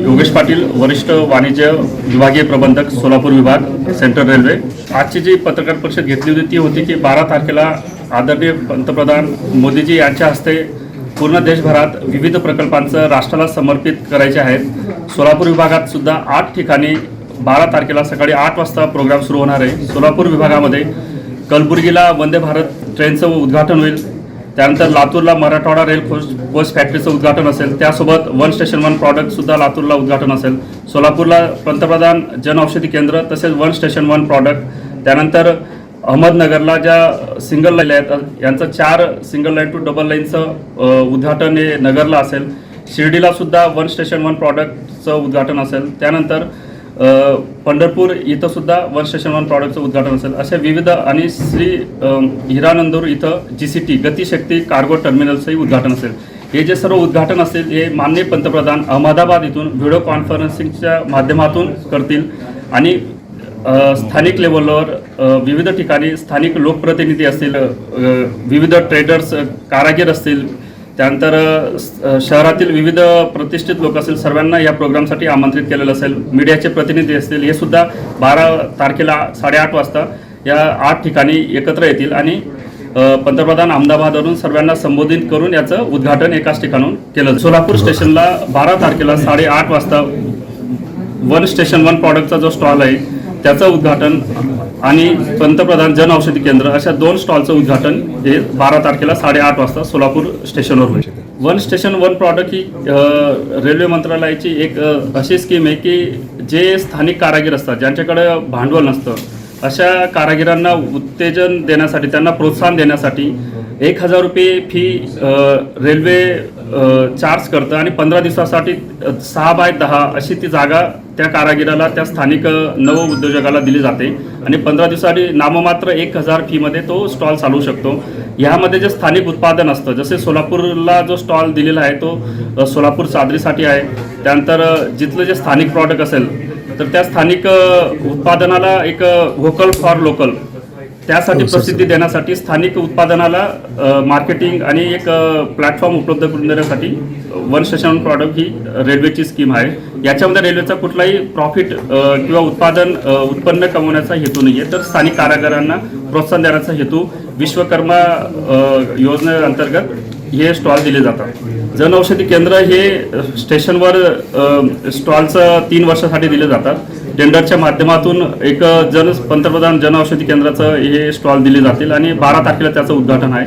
योगेश पाटील वरिष्ठ वाणिज्य विभागीय प्रबंधक सोलापूर विभाग सेंट्रल रेल्वे. आजची जी पत्रकार परिषद घेतली होती ती होती की बारा तारखेला आदरणीय पंतप्रधान मोदीजी यांच्या हस्ते पूर्ण देशभरात विविध प्रकल्पांचं राष्ट्राला समर्पित करायचे आहेत. सोलापूर विभागात सुद्धा आठ ठिकाणी बारा तारखेला सकाळी आठ वाजता प्रोग्राम सुरू होणार आहे. सोलापूर विभागामध्ये कलबुर्गीला वंदे भारत ट्रेनचं उद्घाटन होईल. त्यानंतर लातूरला मराठवाडा रेल कोच कोच फॅक्टरीचं उद्घाटन असेल. त्यासोबत वन स्टेशन वन प्रॉडक्टसुद्धा लातूरला उद्घाटन असेल. सोलापूरला पंतप्रधान जनऔषधी केंद्र तसेच वन स्टेशन वन प्रॉडक्ट त्यानंतर अहमदनगरला ज्या सिंगल लाईन आहेत यांचं चार सिंगल लाईन टू डबल लाईनचं उद्घाटन हे नगरला असेल. शिर्डीला सुद्धा वन स्टेशन वन प्रॉडक्टचं उद्घाटन असेल. त्यानंतर पंढरपूर इथं सुद्धा वन प्रॉडक्टचं उद्घाटन असेल. अशा विविध आणि श्री हिरानंदूर इथं G C T Gatishakti cargo टर्मिनलचंही उद्घाटन असेल. हे जे सर्व उद्घाटन असेल हे माननीय पंतप्रधान अहमदाबाद इथून व्हिडिओ कॉन्फरन्सिंगच्या माध्यमातून करतील. आणि स्थानिक लेवलवर विविध ठिकाणी स्थानिक लोकप्रतिनिधी असतील विविध ट्रेडर्स कारागीर असतील त्यानंतर शहरातील विविध प्रतिष्ठित लोक असतील सर्वांना या प्रोग्रामसाठी आमंत्रित केलेलं असेल. मीडियाचे प्रतिनिधी असतील हे सुद्धा बारा तारखेला साडेआठ वाजता या आठ ठिकाणी एकत्र येतील आणि पंतप्रधान अहमदाबादवरून सर्वांना संबोधित करून याचं उद्घाटन एकाच ठिकाणून केलं सोलापूर स्टेशनला बारा तारखेला साडेआठ वाजता वन स्टेशन वन प्रॉडक्टचा जो स्टॉल आहे त्याचं उद्घाटन आणि पंतप्रधान जन औषधी केंद्र अशा दोन स्टॉलचं उद्घाटन हे बारा तारखेला साडेआठ वाजता सोलापूर स्टेशनवर होईल. वन स्टेशन वन प्रॉडक्ट ही रेल्वे मंत्रालयाची एक अशी स्कीम आहे की जे स्थानिक कारागीर असतात ज्यांच्याकडे भांडवल नसतं अशा कारागिरांना उत्तेजन देण्यासाठी त्यांना प्रोत्साहन देण्यासाठी एक हजार रुपये फी रेल्वे चार्ज करतं आणि पंधरा दिवसासाठी सहा बाय दहा अशी ती जागा त्या कारागिराला त्या स्थानिक नव उद्योजकाला दिली जाते. आणि पंधरा दिवसासाठी नाममात्र एक हजार फीमध्ये तो स्टॉल चालवू शकतो. ह्यामध्ये जे स्थानिक उत्पादन असतं जसे सोलापूरला जो स्टॉल दिलेला आहे तो सोलापूर चादरीसाठी आहे. त्यानंतर जिथलं जे स्थानिक प्रॉडक्ट असेल तर त्या स्थानिक उत्पादनाला एक व्होकल फॉर लोकल त्यासाठी प्रसिद्धी देण्यासाठी स्थानिक उत्पादनाला मार्केटिंग आणि एक प्लॅटफॉर्म उपलब्ध करून देण्यासाठी वन स्टेशन प्रॉडक्ट ही रेल्वेची स्कीम आहे. याच्यामध्ये रेल्वेचा कुठलाही प्रॉफिट किंवा उत्पादन उत्पन्न कमवण्याचा हेतू नाही आहे तर स्थानिक कारागिरांना प्रोत्साहन देण्याचा हेतू विश्वकर्मा योजनेअंतर्गत हे स्टॉल दिले जातात. जनऔषधी केंद्र हे स्टेशनवर स्टॉलचं तीन वर्षासाठी दिले जातात. टेंडरच्या माध्यमातून एक जन पंतप्रधान जनऔषधी केंद्राचं हे स्टॉल दिले जातील आणि बारा तारखेला त्याचं उद्घाटन आहे.